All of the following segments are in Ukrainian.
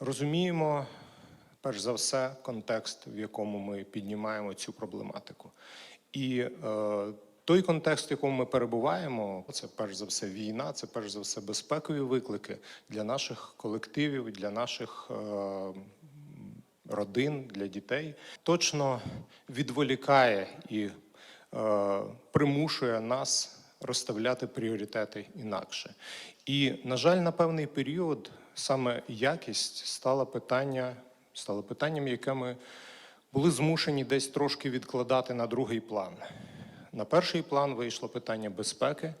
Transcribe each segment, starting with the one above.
розуміємо, перш за все, контекст, в якому ми піднімаємо цю проблематику. І е, той контекст, в якому ми перебуваємо, це перш за все війна, це перш за все безпекові виклики для наших колективів, для наших е, родин, для дітей, точно відволікає і е, примушує нас розставляти пріоритети інакше. І, на жаль, на певний період саме якість стала питання, стало питанням, яке ми були змушені десь трошки відкладати на другий план. На перший план вийшло питання безпеки,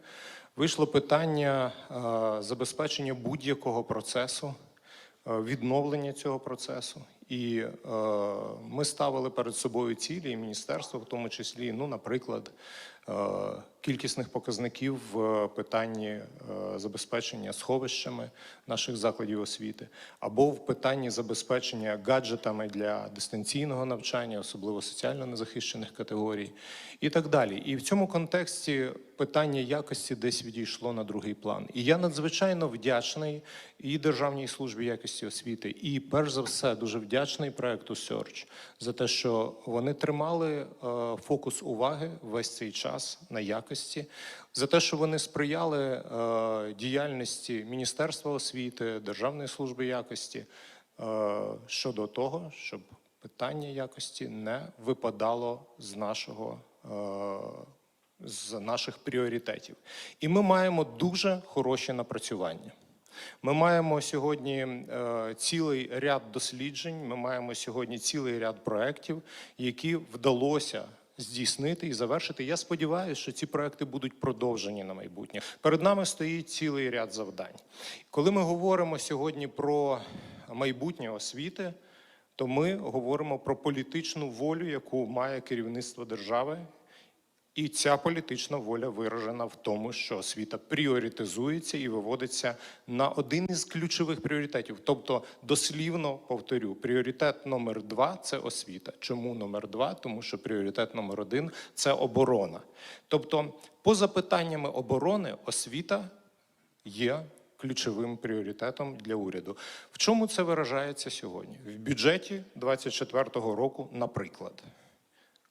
вийшло питання е, забезпечення будь-якого процесу, е, відновлення цього процесу. І е, ми ставили перед собою цілі, і міністерство, в тому числі, ну, наприклад, кількісних показників в питанні е, забезпечення сховищами наших закладів освіти, або в питанні забезпечення гаджетами для дистанційного навчання, особливо соціально незахищених категорій, і так далі. І в цьому контексті питання якості десь відійшло на другий план. І я надзвичайно вдячний і Державній службі якості освіти, і перш за все дуже вдячний проекту Search за те, що вони тримали е, фокус уваги весь цей час на якості, за те, що вони сприяли е, діяльності Міністерства освіти, Державної служби якості е, щодо того, щоб питання якості не випадало з нашого. е, з наших пріоритетів. І ми маємо дуже хороші напрацювання. Ми маємо сьогодні е, цілий ряд досліджень, ми маємо сьогодні цілий ряд проєктів, які вдалося здійснити і завершити. Я сподіваюся, що ці проекти будуть продовжені на майбутнє. Перед нами стоїть цілий ряд завдань. Коли ми говоримо сьогодні про майбутнє освіти, то ми говоримо про політичну волю, яку має керівництво держави, і ця політична воля виражена в тому, що освіта пріоритизується і виводиться на один із ключових пріоритетів. Тобто, дослівно повторю, пріоритет номер два це освіта. Чому номер два? Тому що пріоритет номер один це оборона. Тобто, поза питаннями оборони, освіта є ключовим пріоритетом для уряду. В чому це виражається сьогодні? В бюджеті 2024 року, наприклад.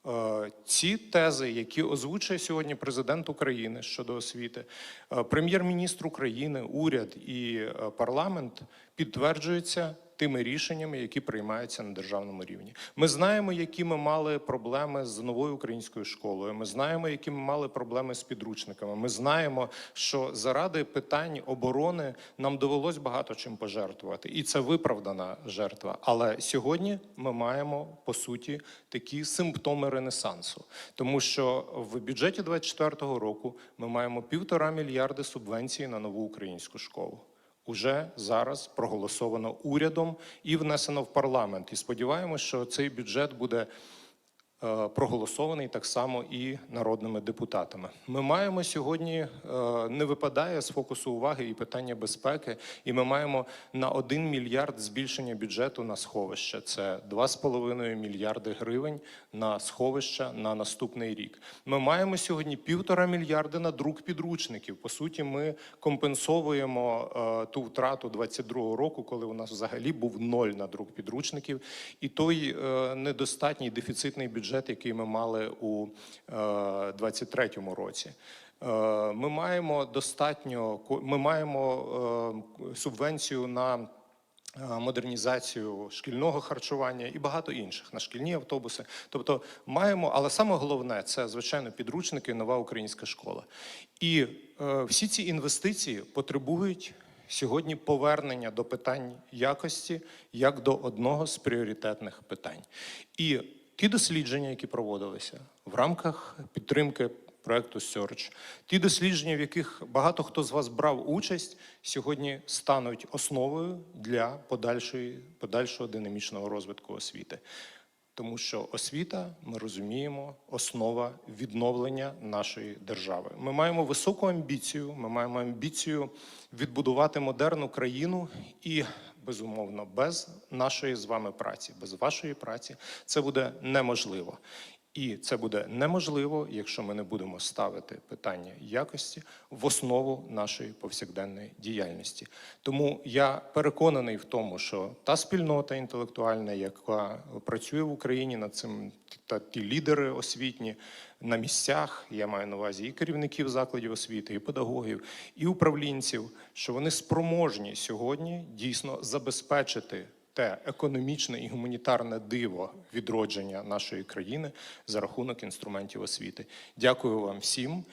Е, Ці тези, які озвучує сьогодні президент України щодо освіти, е, прем'єр-міністр України, уряд і е, парламент підтверджуються тими рішеннями, які приймаються на державному рівні. Ми знаємо, які ми мали проблеми з новою українською школою. Ми знаємо, які ми мали проблеми з підручниками. Ми знаємо, що заради питань оборони нам довелось багато чим пожертвувати, і це виправдана жертва. Але сьогодні ми маємо по суті такі симптоми ренесансу, тому що в бюджеті 2024 року ми маємо півтора мільярди субвенцій на нову українську школу. Уже зараз проголосовано урядом і внесено в парламент. І сподіваємось, що цей бюджет буде проголосований так само і народними депутатами. Ми маємо сьогодні е, не випадає з фокусу уваги і питання безпеки, і ми маємо на 1 мільярд збільшення бюджету на сховища. Це 2,5 мільярди гривень на сховища на наступний рік. Ми маємо сьогодні півтора мільярди на друк підручників. По суті, ми компенсовуємо е, ту втрату 22 року, коли у нас взагалі був ноль на друк підручників, і той е, недостатній дефіцитний бюджет, який ми мали у е, 23 році. Е, Ми маємо достатньо ми маємо е, субвенцію на е, модернізацію шкільного харчування і багато інших на шкільні автобуси. Тобто маємо, але саме головне це звичайно підручники, нова українська школа. І е, всі ці інвестиції потребують сьогодні повернення до питань якості як до одного з пріоритетних питань. І ті дослідження, які проводилися в рамках підтримки проекту Search, ті дослідження, в яких багато хто з вас брав участь, сьогодні стануть основою для подальшої, подальшого динамічного розвитку освіти. Тому що освіта, ми розуміємо, основа відновлення нашої держави. Ми маємо високу амбіцію. Ми маємо амбіцію відбудувати модерну країну і, безумовно, без нашої з вами праці, без вашої праці це буде неможливо. І це буде неможливо, якщо ми не будемо ставити питання якості в основу нашої повсякденної діяльності. Тому я переконаний в тому, що та спільнота інтелектуальна, яка працює в Україні над цим, та ті лідери освітні на місцях, я маю на увазі і керівників закладів освіти, і педагогів, і управлінців, що вони спроможні сьогодні дійсно забезпечити те економічне і гуманітарне диво відродження нашої країни за рахунок інструментів освіти. Дякую вам всім.